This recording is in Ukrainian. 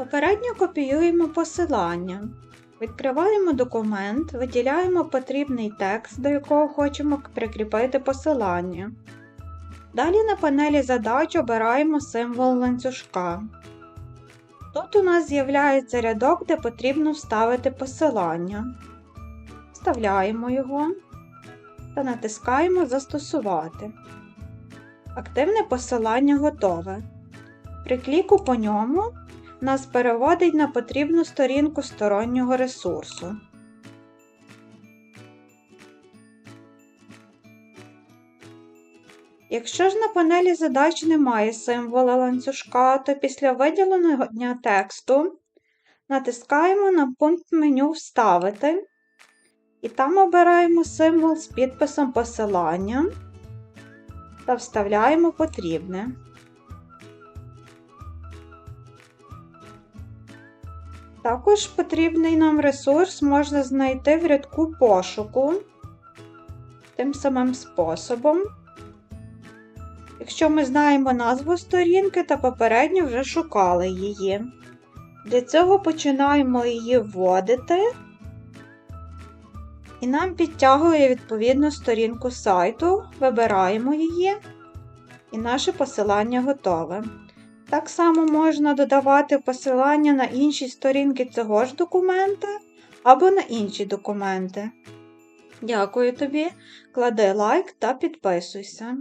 Попередньо копіюємо посилання. Відкриваємо документ, виділяємо потрібний текст, до якого хочемо прикріпити посилання. Далі на панелі задач обираємо символ ланцюжка. Тут у нас з'являється рядок, де потрібно вставити посилання. Вставляємо його та натискаємо Застосувати. Активне посилання готове. При кліку по ньому нас переводить на потрібну сторінку стороннього ресурсу. Якщо ж на панелі задач немає символа ланцюжка, то після виділеного дня тексту натискаємо на пункт меню Вставити і там обираємо символ з підписом посилання та вставляємо потрібне. Також потрібний нам ресурс можна знайти в рядку пошуку тим самим способом. Якщо ми знаємо назву сторінки та попередньо вже шукали її. Для цього починаємо її вводити, і нам підтягує відповідну сторінку сайту, вибираємо її, і наше посилання готове. Так само можна додавати посилання на інші сторінки цього ж документа або на інші документи. Дякую тобі, клади лайк та підписуйся.